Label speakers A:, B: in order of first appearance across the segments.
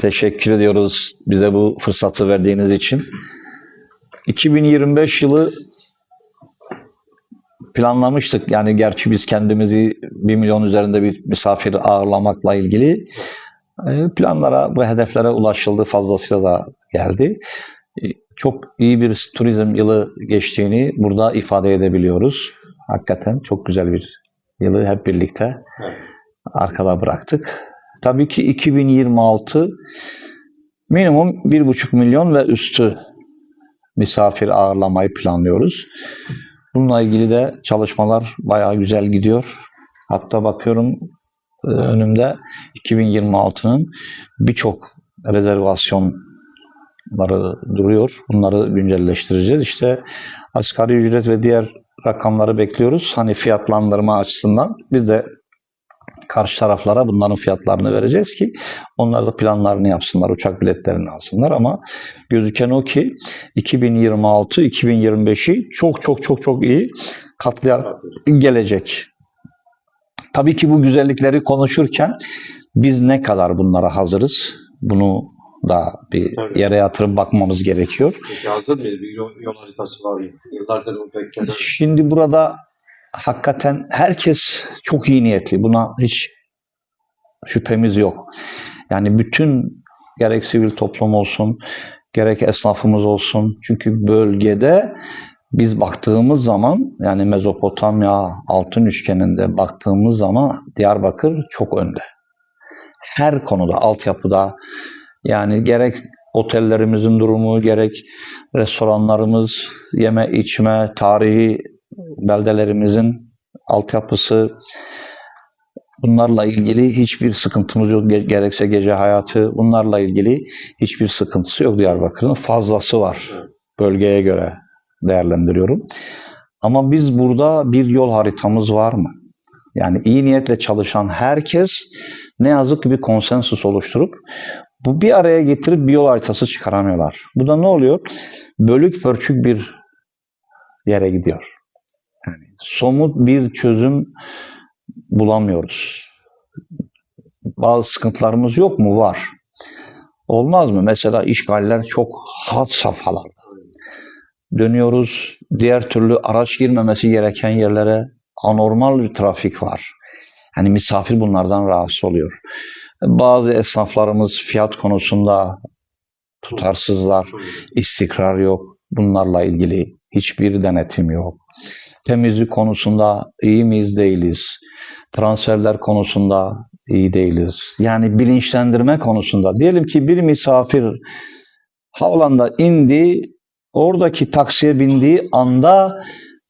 A: Teşekkür ediyoruz bize bu fırsatı verdiğiniz için. 2025 yılı planlamıştık. Yani gerçi biz kendimizi 1 milyon üzerinde bir misafir ağırlamakla ilgili e, planlara, bu hedeflere ulaşıldı. Fazlasıyla da geldi. E, Çok iyi bir turizm yılı geçtiğini burada ifade edebiliyoruz. Hakikaten çok güzel bir yılı hep birlikte arkada bıraktık. Tabii ki 2026 minimum 1,5 milyon ve üstü misafir ağırlamayı planlıyoruz. Bununla ilgili de çalışmalar bayağı güzel gidiyor. Hatta bakıyorum e, önümde 2026'nın birçok rezervasyonları duruyor. Bunları güncelleştireceğiz. İşte asgari ücret ve diğer rakamları bekliyoruz. Hani fiyatlandırma açısından biz de karşı taraflara bunların fiyatlarını vereceğiz ki onlar da planlarını yapsınlar, uçak biletlerini alsınlar ama gözüken o ki 2026-2025'i çok çok çok çok iyi katlayarak gelecek. Tabii ki bu güzellikleri konuşurken biz ne kadar bunlara hazırız? Bunu da bir
B: Tabii.
A: yere yatırıp bakmamız gerekiyor.
B: Peki hazır mıyız? Bir yol, yol haritası var? Yıllardır o beklenen.
A: Şimdi burada hakikaten herkes çok iyi niyetli. Buna hiç şüphemiz yok. Yani bütün gerek sivil toplum olsun, gerek esnafımız olsun. Çünkü bölgede biz baktığımız zaman yani Mezopotamya altın üçgeninde baktığımız zaman Diyarbakır çok önde. Her konuda, altyapıda yani gerek otellerimizin durumu, gerek restoranlarımız, yeme içme, tarihi beldelerimizin altyapısı bunlarla ilgili hiçbir sıkıntımız yok. Ge- Gerekse gece hayatı bunlarla ilgili hiçbir sıkıntısı yok Diyarbakır'ın. Fazlası var bölgeye göre değerlendiriyorum. Ama biz burada bir yol haritamız var mı? Yani iyi niyetle çalışan herkes ne yazık ki bir konsensus oluşturup bu bir araya getirip bir yol haritası çıkaramıyorlar. Bu da ne oluyor? Bölük pörçük bir yere gidiyor. Somut bir çözüm bulamıyoruz. Bazı sıkıntılarımız yok mu? Var. Olmaz mı? Mesela işgaller çok had safhalarda. Dönüyoruz. Diğer türlü araç girmemesi gereken yerlere anormal bir trafik var. Yani misafir bunlardan rahatsız oluyor. Bazı esnaflarımız fiyat konusunda tutarsızlar istikrar yok. Bunlarla ilgili hiçbir denetim yok. Temizlik konusunda iyi miyiz değiliz. Transferler konusunda iyi değiliz. Yani bilinçlendirme konusunda. Diyelim ki bir misafir havlanda indi, oradaki taksiye bindiği anda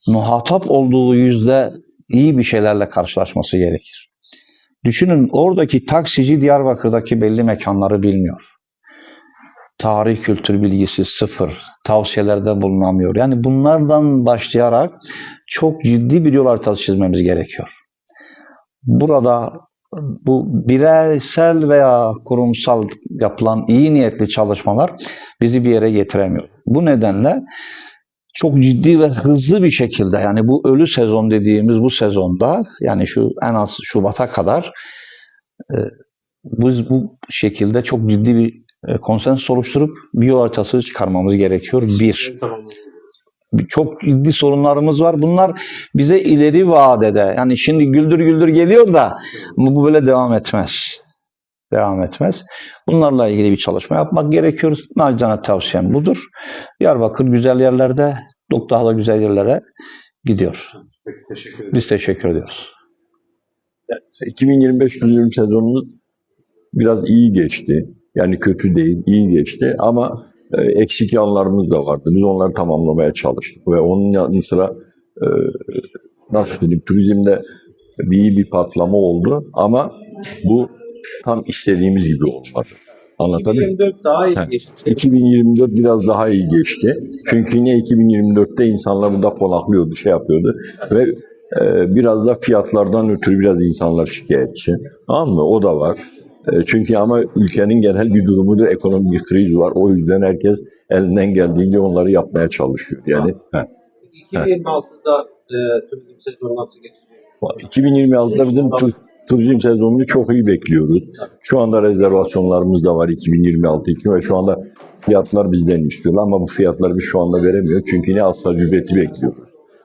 A: muhatap olduğu yüzde iyi bir şeylerle karşılaşması gerekir. Düşünün oradaki taksici Diyarbakır'daki belli mekanları bilmiyor tarih kültür bilgisi sıfır, tavsiyelerde bulunamıyor. Yani bunlardan başlayarak çok ciddi bir yol haritası çizmemiz gerekiyor. Burada bu bireysel veya kurumsal yapılan iyi niyetli çalışmalar bizi bir yere getiremiyor. Bu nedenle çok ciddi ve hızlı bir şekilde yani bu ölü sezon dediğimiz bu sezonda yani şu en az Şubat'a kadar e, biz bu şekilde çok ciddi bir e, konsens oluşturup bir yol haritası çıkarmamız gerekiyor. Bir,
B: Tamam.
A: Çok ciddi sorunlarımız var. Bunlar bize ileri vadede yani şimdi güldür güldür geliyor da bu böyle devam etmez. Devam etmez. Bunlarla ilgili bir çalışma yapmak gerekiyor. Nacizane tavsiyem budur. Diyarbakır güzel yerlerde, çok daha da güzel yerlere gidiyor.
B: Peki teşekkür.
A: Biz teşekkür ediyoruz.
C: 2025 turizm sezonumuz biraz iyi geçti. Yani kötü değil, iyi geçti ama eksik yanlarımız da vardı. Biz onları tamamlamaya çalıştık ve onun yanı sıra e, nasıl söyleyeyim turizmde bir bir patlama oldu ama bu tam istediğimiz gibi olmadı. Anlatabildim mi?
B: 2024 daha iyi geçti.
C: 2024 biraz daha iyi geçti. Çünkü yine 2024'te insanlar burada konaklıyordu, şey yapıyordu ve e, biraz da fiyatlardan ötürü biraz insanlar şikayetçi. Tamam mı? O da var. E, çünkü ama ülkenin genel bir durumudur, ekonomik bir kriz var. O yüzden herkes elinden geldiğince onları yapmaya çalışıyor. Yani heh.
B: 2026'da e, turizm sezonu nasıl geçecek?
C: 2026'da bizim tu- turizm sezonunu çok iyi bekliyoruz. Şu anda rezervasyonlarımız da var 2026 için ve şu anda fiyatlar bizden istiyorlar ama bu fiyatları biz şu anda veremiyor. Çünkü ne asgari ücreti bekliyoruz.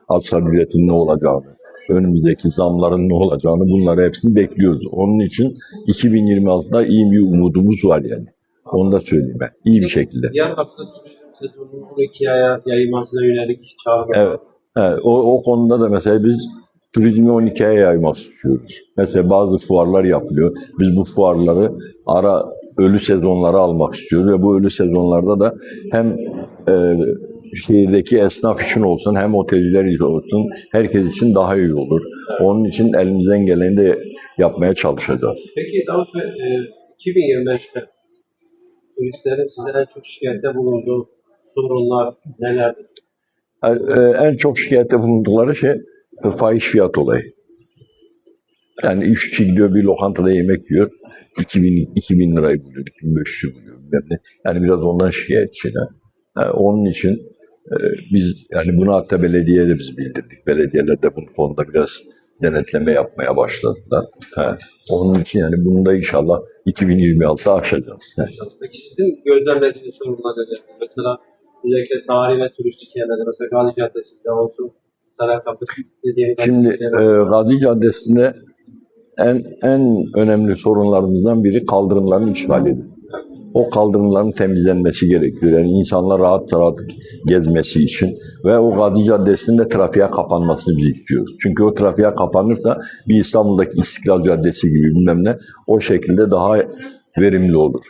C: Asgari ücretin ne olacağını, önümüzdeki zamların ne olacağını bunları hepsini bekliyoruz. Onun için 2026'da iyi bir umudumuz var yani. Onu da söyleyeyim ben. İyi bir şekilde.
B: Diyarbakır'da turizm sezonunun 12 aya yayılmasına yönelik çağrı
C: Evet. Evet, o, o konuda da mesela biz turizmi 12 aya yaymak istiyoruz. Mesela bazı fuarlar yapılıyor. Biz bu fuarları ara ölü sezonlara almak istiyoruz ve bu ölü sezonlarda da hem e, şehirdeki esnaf için olsun hem otelciler için olsun herkes için daha iyi olur. Onun için elimizden geleni de yapmaya çalışacağız.
B: Peki Davut Bey, e, 2025'te turistlerin size en çok şikayette bulunduğu sorunlar nelerdir?
C: E, e, en çok şikayette bulundukları şey e, fahiş fiyat olayı. Yani üç kişi gidiyor bir lokantada yemek yiyor. 2000, 2000 lirayı buluyor, 2500'ü buluyor. bilmem ne. Yani biraz ondan şikayetçiler. Yani onun için e, biz yani bunu hatta belediyeye biz bildirdik. Belediyeler de bu konuda biraz denetleme yapmaya başladılar. Ha. Onun için yani bunu da inşallah 2026'da aşacağız. Ha.
B: Peki sizin gözlemlediğiniz sorunlar neler? Mesela özellikle tarihi ve turistik yerlerde mesela Gazi Caddesi'nde olsun, Saray Kapı dediğimiz
C: Şimdi e, Gazi Caddesi'nde en en önemli sorunlarımızdan biri kaldırımların işgalidir. O kaldırımların temizlenmesi gerekiyor. Yani insanlar rahat rahat gezmesi için ve o Gazi Caddesi'nin de trafiğe kapanmasını biz istiyoruz. Çünkü o trafiğe kapanırsa bir İstanbul'daki İstiklal Caddesi gibi bilmem ne o şekilde daha verimli olur.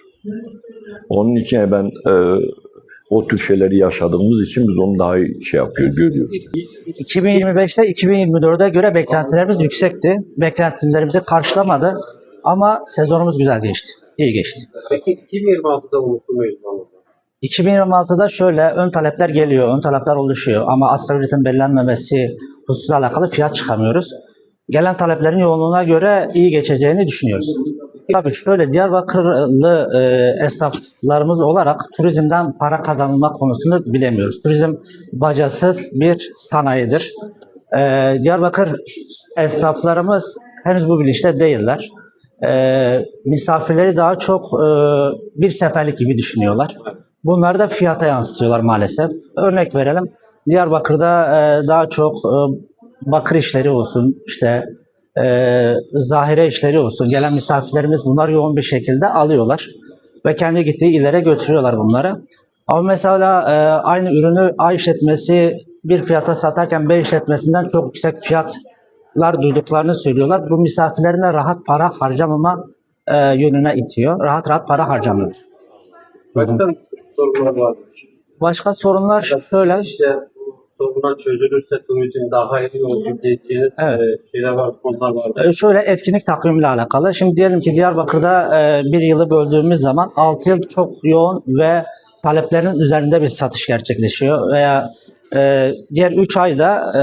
C: Onun için ben e, o tür şeyleri yaşadığımız için biz onu daha iyi şey yapıyor, görüyoruz.
D: 2025'te 2024'e göre beklentilerimiz yüksekti. Beklentilerimizi karşılamadı ama sezonumuz güzel geçti. İyi geçti.
B: Peki 2026'da umutlu muyuz Mahmut?
D: 2026'da şöyle ön talepler geliyor, ön talepler oluşuyor ama asgari ücretin belirlenmemesi hususuyla alakalı fiyat çıkamıyoruz. Gelen taleplerin yoğunluğuna göre iyi geçeceğini düşünüyoruz. Tabii şöyle Diyarbakırlı e, esnaflarımız olarak turizmden para kazanılma konusunu bilemiyoruz. Turizm bacasız bir sanayidir. E, Diyarbakır esnaflarımız henüz bu bilinçte değiller. E, misafirleri daha çok e, bir seferlik gibi düşünüyorlar. Bunları da fiyata yansıtıyorlar maalesef. Örnek verelim. Diyarbakır'da e, daha çok e, bakır işleri olsun, işte e, zahire işleri olsun. Gelen misafirlerimiz bunlar yoğun bir şekilde alıyorlar. Ve kendi gittiği illere götürüyorlar bunları. Ama mesela e, aynı ürünü A işletmesi bir fiyata satarken B işletmesinden çok yüksek fiyatlar duyduklarını söylüyorlar. Bu misafirlerine rahat para harcamama e, yönüne itiyor. Rahat rahat para harcamıyor.
B: Başka sorunlar var?
D: Başka sorunlar şöyle.
B: İşte sorunlar çözülürse turizm daha iyi olur diyeceğiniz
D: Evet.
B: e, şeyler var, konular var.
D: E, Şöyle etkinlik takvimiyle alakalı. Şimdi diyelim ki Diyarbakır'da e, bir yılı böldüğümüz zaman 6 yıl çok yoğun ve taleplerin üzerinde bir satış gerçekleşiyor. Veya e, diğer 3 ayda e,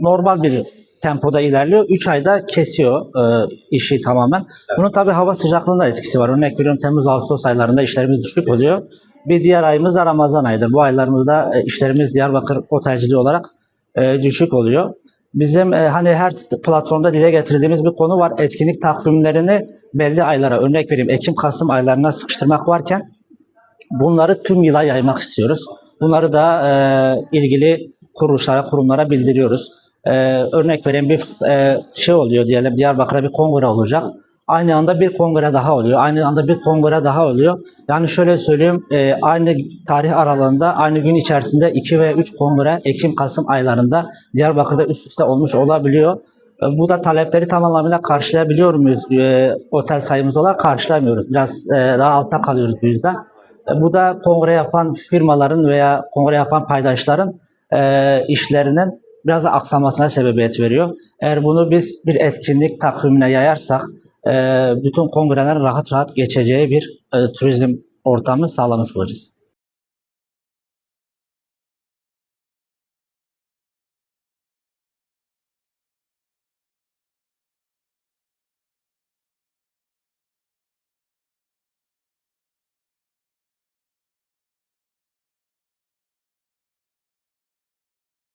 D: normal bir tempoda ilerliyor. 3 ayda kesiyor e, işi tamamen. Bunun tabii hava sıcaklığında etkisi var. Örnek veriyorum Temmuz Ağustos aylarında işlerimiz düşük oluyor. Bir diğer ayımız da Ramazan ayıdır. Bu aylarımızda e, işlerimiz Diyarbakır otelciliği olarak e, düşük oluyor. Bizim e, hani her platformda dile getirdiğimiz bir konu var. Etkinlik takvimlerini belli aylara örnek vereyim Ekim Kasım aylarına sıkıştırmak varken bunları tüm yıla yaymak istiyoruz. Bunları da e, ilgili kuruluşlara, kurumlara bildiriyoruz. E, örnek vereyim bir e, şey oluyor diyelim Diyarbakır'da bir kongre olacak. Aynı anda bir kongre daha oluyor. Aynı anda bir kongre daha oluyor. Yani şöyle söyleyeyim, e, aynı tarih aralığında, aynı gün içerisinde 2 ve 3 kongre Ekim-Kasım aylarında Diyarbakır'da üst üste olmuş olabiliyor. E, Bu da talepleri tam anlamıyla karşılayabiliyor muyuz? E, otel sayımız olarak karşılamıyoruz. Biraz e, daha altta kalıyoruz bu yüzden. E, Bu da kongre yapan firmaların veya kongre yapan paydaşların e, işlerinin biraz da aksamasına sebebiyet veriyor. Eğer bunu biz bir etkinlik takvimine yayarsak bütün kongrelerin rahat rahat geçeceği bir turizm ortamı sağlamış olacağız.